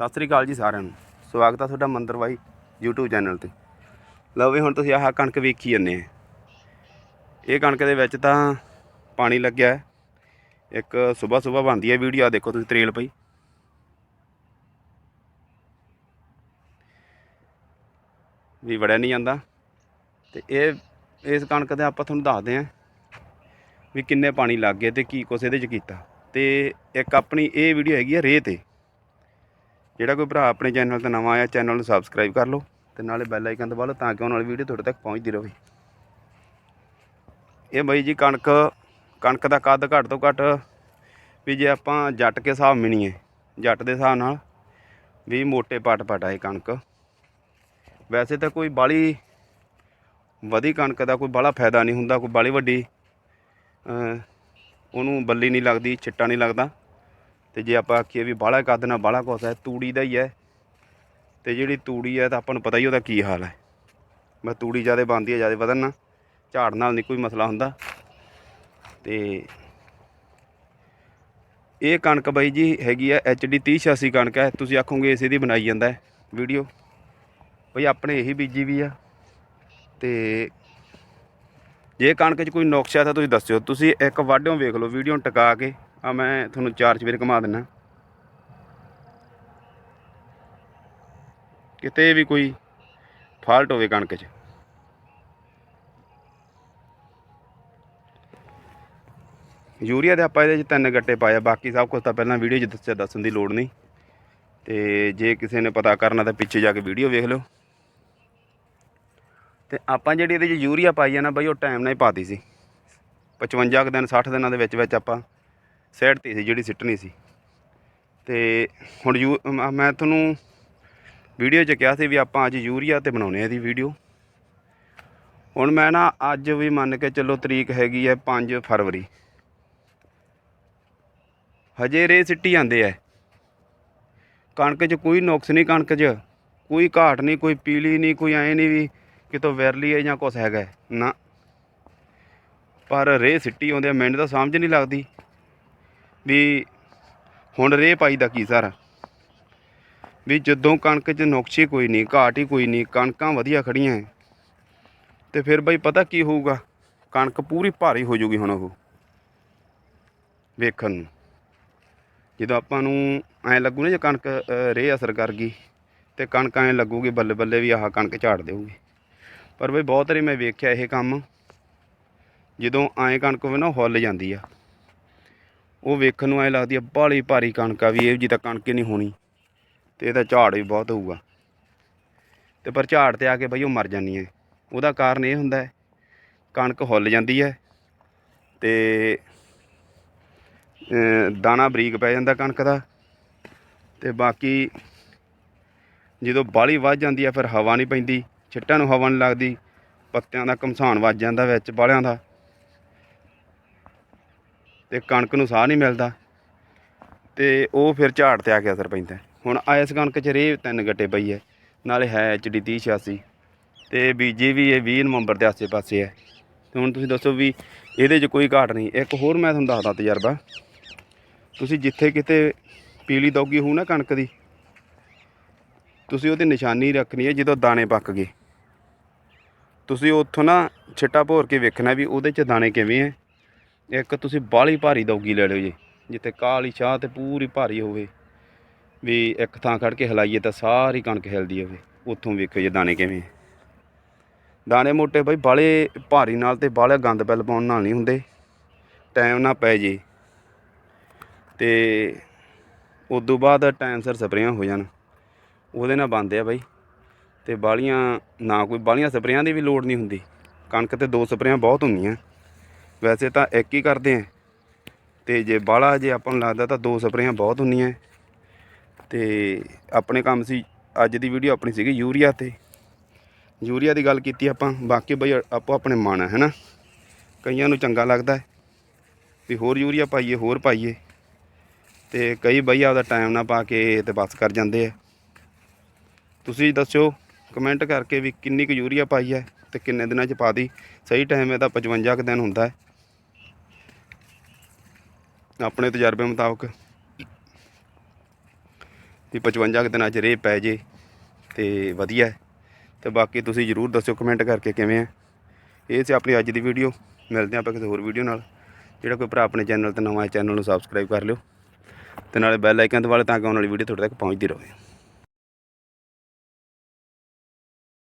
ਸਤਿ ਸ੍ਰੀ ਅਕਾਲ ਜੀ ਸਾਰਿਆਂ ਨੂੰ। ਸਵਾਗਤ ਆ ਤੁਹਾਡਾ ਮੰਦਰ ਬਾਈ YouTube ਚੈਨਲ ਤੇ। ਲਓ ਵੀ ਹੁਣ ਤੁਸੀਂ ਆਹ ਕਣਕ ਵੇਖੀ ਜੰਨੇ ਆ। ਇਹ ਕਣਕ ਦੇ ਵਿੱਚ ਤਾਂ ਪਾਣੀ ਲੱਗਿਆ ਹੈ। ਇੱਕ ਸਵੇਰ ਸਵੇਰ ਬਣਦੀ ਹੈ ਵੀਡੀਓ ਆ ਦੇਖੋ ਤੁਸੀਂ ਤਰੇਲ ਪਈ। ਵੀ ਵੜਿਆ ਨਹੀਂ ਜਾਂਦਾ। ਤੇ ਇਹ, ਇਸ ਕਣਕ ਦੇ ਆਪਾਂ ਤੁਹਾਨੂੰ ਦੱਸਦੇ ਆਂ ਵੀ ਕਿੰਨੇ ਪਾਣੀ ਲੱਗ ਗਏ ਤੇ ਕੀ ਕੁਛ ਇਹਦੇ ਚ ਕੀਤਾ। ਤੇ ਇੱਕ ਆਪਣੀ ਇਹ ਵੀਡੀਓ ਹੈਗੀ ਆ ਰੇਹ ਤੇ। ਜਿਹੜਾ ਕੋਈ ਭਰਾ ਆਪਣੇ ਚੈਨਲ ਤੇ ਨਵਾਂ ਆਇਆ, ਚੈਨਲ ਨੂੰ ਸਬਸਕ੍ਰਾਈਬ ਕਰ ਲਓ ਤੇ ਨਾਲੇ ਬੈਲ ਆਈਕਨ ਦਬਾ ਲਓ ਤਾਂ ਕਿ ਆਉਣ ਵਾਲੀ ਵੀਡੀਓ ਤੁਹਾਡੇ ਤੱਕ ਪਹੁੰਚਦੀ ਰਹੇ। ਇਹ ਬਈ ਜੀ ਕਣਕ ਕਣਕ ਦਾ ਕੱਦ ਘੱਟ ਤੋਂ ਘੱਟ ਵੀ ਜੇ ਆਪਾਂ ਜੱਟ ਕੇ ਹਿਸਾਬ ਮਿਣੀਏ, ਜੱਟ ਦੇ ਹਿਸਾਬ ਨਾਲ ਵੀ ਮੋਟੇ ਪਟ ਪਟ ਆ ਕਣਕ। ਵੈਸੇ ਤਾਂ ਕੋਈ ਬਾਲੀ ਵਧੀ ਕਣਕ ਦਾ ਕੋਈ ਬਾਲਾ ਫਾਇਦਾ ਨਹੀਂ ਹੁੰਦਾ, ਕੋਈ ਬਾਲੀ ਵੱਡੀ ਉਹਨੂੰ ਬੱਲੀ ਨਹੀਂ ਲੱਗਦੀ, ਛਿੱਟਾ ਨਹੀਂ ਲੱਗਦਾ। ਤੇ ਜੇ ਆਪਾਂ ਆਖੀਏ ਵੀ ਬਾਹਲਾ ਕੱਦ ਨਾਲ ਬਾਹਲਾ ਕੁਛ ਹੈ, ਤੂੜੀ ਦਾ ਹੀ ਹੈ। ਤੇ ਜਿਹੜੀ ਤੂੜੀ ਹੈ ਤਾਂ ਆਪਾਂ ਨੂੰ ਪਤਾ ਹੀ ਉਹਦਾ ਕੀ ਹਾਲ ਹੈ। ਮੈਂ ਤੂੜੀ ਜ਼ਿਆਦਾ ਬਣਦੀ ਹੈ, ਜ਼ਿਆਦਾ ਵਧਣ ਨਾਲ ਝਾੜ ਨਾਲ ਨਹੀਂ ਕੋਈ ਮਸਲਾ ਹੁੰਦਾ। ਤੇ ਇਹ ਕਣਕ ਬਾਈ ਜੀ ਹੈਗੀ ਹੈ HD 3086 ਕਣਕ ਹੈ, ਤੁਸੀਂ ਆਖੋਗੇ ਇਸੇ ਦੀ ਬਣਾਈ ਜਾਂਦਾ ਹੈ ਵੀਡੀਓ। ਬਈ ਆਪਣੇ ਇਹੀ ਬੀਜੀ ਵੀ ਆ। ਤੇ ਜੇ ਕਣਕ 'ਚ ਕੋਈ ਨੁਕਸ ਆ ਤਾਂ ਤੁਸੀਂ ਦੱਸਿਓ। ਤੁਸੀਂ ਇੱਕ ਵਾਢਿਓ ਵੇਖ ਲਓ, ਵੀਡੀਓ ਨੂੰ ਟਿਕਾ ਕੇ ਆ ਮੈਂ ਤੁਹਾਨੂੰ ਚਾਰ ਚਵੇਰ ਘੁਮਾ ਦਿੰਨਾ। ਕਿਤੇ ਵੀ ਕੋਈ ਫਾਲਟ ਹੋਵੇ ਕਣਕ 'ਚ। ਯੂਰੀਆ ਦੇ ਆਪਾਂ ਇਹਦੇ 'ਚ ਤਿੰਨ ਗੱਟੇ ਪਾਇਆ ਬਾਕੀ ਸਭ ਕੁਝ ਤਾਂ ਪਹਿਲਾਂ ਵੀਡੀਓ 'ਚ ਦੱਸਿਆ, ਦੱਸਣ ਦੀ ਲੋੜ ਨਹੀਂ। ਤੇ ਜੇ ਕਿਸੇ ਨੇ ਪਤਾ ਕਰਨਾ ਤਾਂ ਪਿੱਛੇ ਜਾ ਕੇ ਵੀਡੀਓ ਵੇਖ ਲਿਓ। ਤੇ ਆਪਾਂ ਜਿਹੜੀ ਇਹਦੇ 'ਚ ਯੂਰੀਆ ਪਾਈ ਆ ਨਾ ਬਾਈ, ਉਹ ਟਾਈਮ ਨਾਲ ਹੀ ਪਾਤੀ ਸੀ। 55 ਕੁ ਦਿਨ 60 ਦਿਨਾਂ ਦੇ ਵਿੱਚ ਵਿੱਚ ਆਪਾਂ ਸਾਈਡ 'ਤੇ ਸੀ, ਜਿਹੜੀ ਸਿੱਟਣੀ ਸੀ। ਤੇ ਹੁਣ ਯੂ ਮੈਂ ਤੁਹਾਨੂੰ ਵੀਡੀਓ 'ਚ ਕਿਹਾ ਸੀ ਵੀ ਆਪਾਂ ਅੱਜ ਯੂਰੀਆ ਤੇ ਬਣਾਉਣੇ ਆ ਇਹਦੀ ਵੀਡੀਓ। ਹੁਣ ਮੈਂ ਨਾ ਅੱਜ ਵੀ ਮੰਨ ਕੇ ਚੱਲੋ ਤਰੀਕ ਹੈਗੀ ਹੈ 5 ਫਰਵਰੀ। ਹਜੇ ਰੇ ਸਿੱਟੀ ਜਾਂਦੇ ਐ ਕਣਕ 'ਚ ਕੋਈ ਨੁਕਸ ਨਹੀਂ ਕਣਕ 'ਚ, ਕੋਈ ਘਾਟ ਨਹੀਂ ਕੋਈ ਪੀਲੀ ਨਹੀਂ ਕੋਈ ਐ ਨਹੀਂ ਵੀ ਕਿਤੋਂ ਵਿਰਲੀ ਹੈ ਜਾਂ ਕੁਛ ਹੈਗਾ ਨਾ। ਪਰ ਰੇ ਸਿੱਟੀ ਆਉਂਦੇ ਮੈਨੂੰ ਤਾਂ ਸਮਝ ਨਹੀਂ ਲੱਗਦੀ। ਵੀ ਹੁਣ ਰੇ ਪਾਈ ਦਾ ਕੀ ਸਾਰਾ? ਵੀ ਜਦੋਂ ਕਣਕ 'ਚ ਨੁਕਸੀ ਕੋਈ ਨਹੀਂ ਘਾਟ ਹੀ ਕੋਈ ਨਹੀਂ ਕਣਕਾਂ ਵਧੀਆ ਖੜੀਆਂ ਹੈ। ਤੇ ਫਿਰ ਬਈ ਪਤਾ ਕੀ ਹੋਊਗਾ? ਕਣਕ ਪੂਰੀ ਭਾਰੀ ਹੋ ਜਾਊਗੀ ਹੁਣ ਉਹ ਵੇਖਣ ਨੂੰ। ਜਦੋਂ ਆਪਾਂ ਨੂੰ ਐਂ ਲੱਗੂ ਨਾ ਜੇ ਕਣਕ ਅ, ਰੇਹ ਅਸਰ ਕਰ ਗਈ ਤੇ ਕਣਕ ਐਂ ਲੱਗੂਗੀ ਬੱਲੇ ਬੱਲੇ ਵੀ ਆਹ ਕਣਕ ਝਾੜ ਦੇਊਗੀ। ਪਰ ਬਈ ਬਹੁਤ ਵਾਰੀ ਮੈਂ ਵੇਖਿਆ ਇਹ ਕੰਮ ਜਦੋਂ ਐਂ ਕਣਕ ਹੋਵੇ ਨਾ ਉਹ ਹੁੱਲ ਜਾਂਦੀ ਆ। ਉਹ ਵੇਖਣ ਨੂੰ ਐਂ ਲੱਗਦੀ ਆ, ਬਾਹਲੀ ਭਾਰੀ ਕਣਕ ਆ ਵੀ ਇਹ ਜੀ ਤਾਂ ਕਣਕ ਹੀ ਨਹੀਂ ਹੋਣੀ। ਤੇ ਇਹਦਾ ਝਾੜ ਵੀ ਬਹੁਤ ਹੋਊਗਾ। ਤੇ ਪਰ ਝਾੜ ਤੇ ਆ ਕੇ ਬਈ ਉਹ ਮਰ ਜਾਂਦੀ ਹੈ ਉਹਦਾ ਕਾਰਨ ਇਹ ਹੁੰਦਾ ਹੈ, ਕਣਕ ਹੁੱਲ ਜਾਂਦੀ ਹੈ ਤੇ ਦਾਣਾ ਬਰੀਕ ਪੈ ਜਾਂਦਾ ਕਣਕ ਦਾ ਤੇ ਬਾਕੀ ਜਦੋਂ ਬਾਲੀ ਵੱਧ ਜਾਂਦੀ ਹੈ, ਫਿਰ ਹਵਾ ਨਹੀਂ ਪੈਂਦੀ, ਛਿੱਟਾਂ ਨੂੰ ਹਵਾ ਨਹੀਂ ਲੱਗਦੀ, ਪੱਤਿਆਂ ਦਾ ਘਮਸਾਨ ਵੱਜ ਜਾਂਦਾ ਵਿੱਚ ਬਾਲਿਆਂ ਦਾ। ਤੇ ਕਣਕ ਨੂੰ ਸਾਹ ਨਹੀਂ ਮਿਲਦਾ। ਤੇ ਉਹ ਫਿਰ ਝਾੜ ਤੇ ਆ ਕੇ ਅਸਰ ਪੈਂਦਾ ਹੁਣ ਆ ਇਸ ਕਣਕ 'ਚ ਰੇਹ ਤਿੰਨ ਗੱਟੇ ਪਈ ਹੈ ਨਾਲੇ ਹੈ ਐਚਡੀ 3086 ਤੇ ਬੀਜੀ ਵੀ ਇਹ 20 ਨਵੰਬਰ ਦੇ ਆਸੇ-ਪਾਸੇ ਹੈ ਤੇ ਹੁਣ ਤੁਸੀਂ ਦੱਸੋ ਵੀ ਇਹਦੇ 'ਚ ਕੋਈ ਘਾਟ ਨਹੀਂ। ਇੱਕ ਹੋਰ ਮੈਂ ਤੁਹਾਨੂੰ ਦੱਸਦਾ ਤਜਰਬਾ। ਤੁਸੀਂ ਜਿੱਥੇ ਕਿਤੇ ਪੀਲੀ ਦੌਗੀ ਹੋਊ ਨਾ ਕਣਕ ਦੀ, ਤੁਸੀਂ ਉਹਦੀ ਨਿਸ਼ਾਨੀ ਰੱਖਣੀ ਹੈ ਜਦੋਂ ਦਾਣੇ ਪੱਕ ਗਏ। ਤੁਸੀਂ ਉੱਥੋਂ ਨਾ ਛਿੱਟਾ ਭੋਰ ਕੇ ਵੇਖਣਾ ਵੀ ਉਹਦੇ 'ਚ ਦਾਣੇ ਕਿਵੇਂ ਹੈ ਇੱਕ ਤੁਸੀਂ ਬਾਹਲੀ ਭਾਰੀ ਦੌਗੀ ਲੈ ਲਿਓ ਜੀ, ਜਿੱਥੇ ਕਾਲੀ ਚਾਹ ਤੇ ਪੂਰੀ ਭਾਰੀ ਹੋਵੇ। ਵੀ ਇੱਕ ਥਾਂ ਖੜ ਕੇ ਹਿਲਾਈਏ ਤਾਂ ਸਾਰੀ ਕਣਕ ਹਿਲਦੀ ਹੋਵੇ। ਉੱਥੋਂ ਵੇਖੋ ਜੇ ਦਾਣੇ ਕਿਵੇਂ ਦਾਣੇ ਮੋਟੇ ਬਈ ਬਾਲੇ ਭਾਰੀ ਨਾਲ ਤੇ ਬਾਲੇ ਗੰਦ ਪੈਲ ਪਾਉਣ ਨਾਲ ਨਹੀਂ ਹੁੰਦੇ। ਟਾਈਮ ਨਾ ਪੈ ਜੇ। ਤੇ ਉਦੋਂ ਬਾਅਦ ਟਾਈਮ ਸਿਰ ਸਪਰੇਆਂ ਹੋ ਜਾਣ। ਉਹਦੇ ਨਾਲ ਬੰਦੇ ਆ ਬਾਈ। ਤੇ ਬਾਲੀਆਂ ਨਾ ਕੋਈ ਬਾਲੀਆਂ ਸਪਰੇਆਂ ਦੀ ਵੀ ਲੋੜ ਨਹੀਂ ਹੁੰਦੀ। ਕਣਕ ਤੇ ਦੋ ਸਪਰੇਆਂ ਬਹੁਤ ਹੁੰਦੀਆਂ। ਵੈਸੇ ਤਾਂ ਇੱਕ ਹੀ ਕਰਦੇ ਆ। ਤੇ ਜੇ ਬਾਲਾ ਜੇ ਆਪਾਂ ਨੂੰ ਲੱਗਦਾ ਤਾਂ ਦੋ ਸਪਰੇਆਂ ਬਹੁਤ ਹੁੰਦੀਆਂ। ਤੇ ਆਪਣੇ ਕੰਮ ਸੀ, ਅੱਜ ਦੀ ਵੀਡੀਓ ਆਪਣੀ ਸੀਗੀ ਯੂਰੀਆ ਤੇ। ਯੂਰੀਆ ਦੀ ਗੱਲ ਕੀਤੀ ਆਪਾਂ, ਬਾਕੀ ਬਈ ਆਪੋ ਆਪਣੇ ਮਨ ਹੈ ਹੈਨਾ। ਕਈਆਂ ਨੂੰ ਚੰਗਾ ਲੱਗਦਾ ਵੀ ਹੋਰ ਯੂਰੀਆ ਪਾਈਏ, ਹੋਰ ਪਾਈਏ। ਤੇ ਕਈ ਬਈ ਆਪਦਾ ਟਾਈਮ ਨਾ ਪਾ ਕੇ ਤੇ ਬਸ ਕਰ ਜਾਂਦੇ ਆ। ਤੁਸੀਂ ਦੱਸਿਓ ਕਮੈਂਟ ਕਰਕੇ ਵੀ ਕਿੰਨੀ ਕੁ ਯੂਰੀਆ ਪਾਈ ਹੈ ਤੇ ਕਿੰਨੇ ਦਿਨਾਂ ਚ ਪਾ ਦੀ। ਸਹੀ ਟਾਈਮ ਇਹਦਾ 55 ਕੁ ਦਿਨ ਹੁੰਦਾ ਹੈ। ਆਪਣੇ ਤਜਰਬੇ ਮੁਤਾਬਕ ਵੀ 55 ਕੁ ਦਿਨਾਂ ਚ ਰੇ ਪੈ ਜੇ ਤੇ ਵਧੀਆ। ਹੈ। ਤੇ ਬਾਕੀ ਤੁਸੀਂ ਜਰੂਰ ਦੱਸਿਓ ਕਮੈਂਟ ਕਰਕੇ ਕਿਵੇਂ ਹੈ ਇਹ ਸੀ ਆਪਣੀ ਅੱਜ ਦੀ ਵੀਡੀਓ ਮਿਲਦੇ ਹਾਂ ਆਪਾਂ ਕਿਸੇ ਹੋਰ ਵੀਡੀਓ ਨਾਲ। ਜਿਹੜਾ ਕੋਈ ਭਰਾ ਆਪਣੇ ਚੈਨਲ ਤੇ ਨਵਾਂ ਹੈ ਚੈਨਲ ਨੂੰ ਸਬਸਕ੍ਰਾਈਬ ਕਰ ਲਿਓ। ਤੇ ਨਾਲੇ ਬੈਲ ਆਈਕਨ ਦਬਾ ਲਿਓ ਤਾਂ ਕਿ ਆਉਣ ਵਾਲੀ ਵੀਡੀਓ ਤੁਹਾਡੇ ਤੱਕ ਪਹੁੰਚਦੀ ਰਹੇ।